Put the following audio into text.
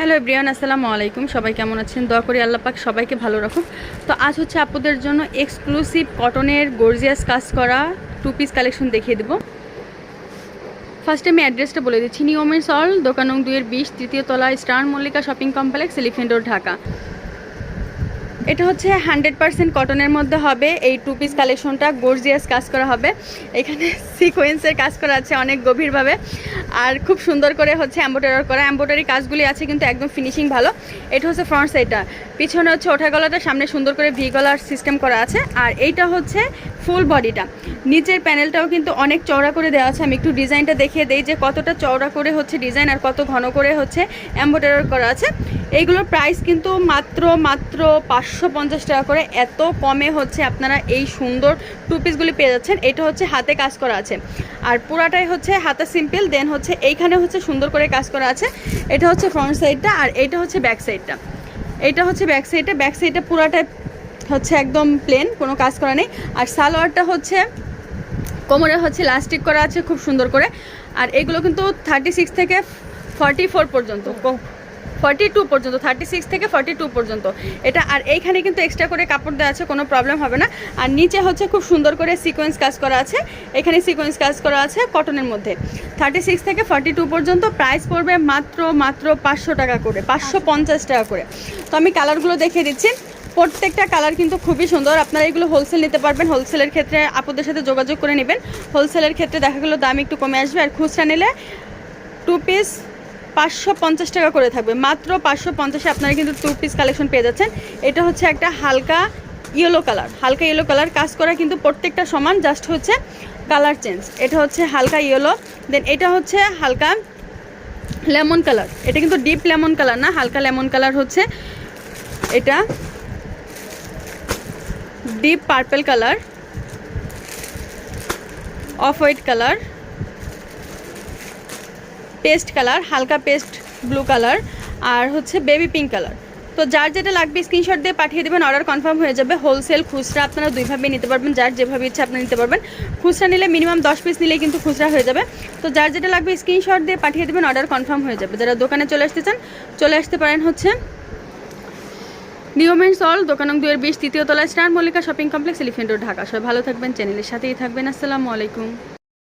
Hello Brian আসসালামু আলাইকুম। সবাই কেমন আছেন? দোয়া করি আল্লাহ পাক সবাইকে ভালো রাখুন তো আজ হচ্ছে আপুদের জন্য এক্সক্লুসিভ কটনের গর্জিয়াস কাজ করা টু পিস কালেকশন দেখিয়ে দেবো। ফার্স্টে আমি অ্যাড্রেসটা বলে দিচ্ছি। নিয়মের সল দোকানং দুইয়ের বিশ, তৃতীয় তলা star Mallika shopping complex elephant Dhaka. এটা হচ্ছে হান্ড্রেড পার্সেন্ট কটনের মধ্যে হবে। এই টু পিস কালেকশনটা গর্জিয়াস কাজ করা হবে। এখানে সিকোয়েন্সের কাজ করা আছে অনেক গভীরভাবে। আর খুব সুন্দর করে হচ্ছে এম্বোটারি করা। এম্বোটারি কাজগুলি আছে কিন্তু একদম ফিনিশিং ভালো। এটা হচ্ছে ফ্রন্ট সাইডটা পিছনে হচ্ছে ওঠা গলাটা, সামনে সুন্দর করে ভি গলার সিস্টেম করা আছে। আর এইটা হচ্ছে ফুল বডিটা নিচের প্যানেলটাও কিন্তু অনেক চওড়া করে দেওয়া আছে। আমি একটু ডিজাইনটা দেখিয়ে দেই যে কতটা চওড়া করে হচ্ছে ডিজাইন আর কত ঘন করে হচ্ছে এম্বোটারি করা আছে। এইগুলোর প্রাইস কিন্তু মাত্র মাত্র পাঁচশো পঞ্চাশ টাকা করে এত কমে হচ্ছে আপনারা এই সুন্দর টু পিসগুলি পেয়ে যাচ্ছেন। এটা হচ্ছে হাতে কাজ করা আছে। আর পুরাটাই হচ্ছে হাতে সিম্পল দেন হচ্ছে এইখানে হচ্ছে সুন্দর করে কাজ করা আছে। এটা হচ্ছে ফ্রন্ট সাইডটা আর এইটা হচ্ছে ব্যাক সাইডটা এইটা হচ্ছে ব্যাক সাইডটা ব্যাক সাইডটা পুরাটাই হচ্ছে একদম প্লেন কোনো কাজ করা নেই। আর সালোয়ারটা হচ্ছে কোমরে হচ্ছে লাস্টিক করা আছে খুব সুন্দর করে। আর এগুলো কিন্তু থার্টি সিক্স থেকে ফর্টি ফোর পর্যন্ত ফর্টি টু পর্যন্ত থার্টি সিক্স থেকে ফর্টি টু পর্যন্ত। এটা আর এইখানে কিন্তু এক্সট্রা করে কাপড় দেওয়া আছে, কোনো প্রবলেম হবে না। আর নিচে হচ্ছে খুব সুন্দর করে সিকোয়েন্স কাজ করা আছে। এখানে সিকোয়েন্স কাজ করা আছে কটনের মধ্যে। থার্টি সিক্স থেকে ফর্টি টু পর্যন্ত প্রাইস পড়বে মাত্র মাত্র পাঁচশো টাকা করে, পাঁচশো পঞ্চাশ টাকা করে। তো আমি কালারগুলো দেখিয়ে দিচ্ছি। প্রত্যেকটা কালার কিন্তু খুবই সুন্দর। আপনারা এগুলো হোলসেল নিতে পারবেন। হোলসেলের ক্ষেত্রে আপুদের সাথে যোগাযোগ করে নেবেন। হোলসেলের ক্ষেত্রে দেখা গেলো দাম একটু কমে আসবে। আর খুচরা নিলে টু পিস পাঁচশো পঞ্চাশ টাকা করে থাকবে। মাত্র পাঁচশো পঞ্চাশে আপনারা কিন্তু টু পিস কালেকশন পেয়ে যাচ্ছেন। এটা হচ্ছে একটা হালকা ইয়েলো কালার হালকা ইয়েলো কালার কাজ করা কিন্তু প্রত্যেকটা সমান জাস্ট হচ্ছে কালার চেঞ্জ এটা হচ্ছে হালকা ইয়েলো দেন এটা হচ্ছে হালকা লেমন কালার এটা কিন্তু ডিপ লেমন কালার না, হালকা লেমন কালার হচ্ছে এটা deep purple colour off white colour paste colour, হালকা পেস্ট ব্লু কালার আর হচ্ছে বেবি পিঙ্ক কালার। তো যার যেটা লাগবে স্ক্রিনশট দিয়ে পাঠিয়ে দেবেন, অর্ডার কনফার্ম হয়ে যাবে। হোলসেল খুচরা আপনারা দুইভাবে নিতে পারবেন, যার যেভাবে ইচ্ছা আপনি নিতে পারবেন। খুচরা নিলে মিনিমাম দশ পিস নিলে কিন্তু খুচরা হয়ে যাবে। তো যার যেটা লাগবে স্ক্রিনশট দিয়ে পাঠিয়ে দেবেন, অর্ডার কনফার্ম হয়ে যাবে। যারা দোকানে চলে আসতে চান, চলে আসতে পারেন হচ্ছে নিয়মের সল দোকান দুয়ের বিশ, তৃতীয় তলায় star Mallika shopping complex Elephant Road, Dhaka. সবাই ভালো থাকবেন, চ্যানেলের সাথেই থাকবেন। আসসালামু আলাইকুম।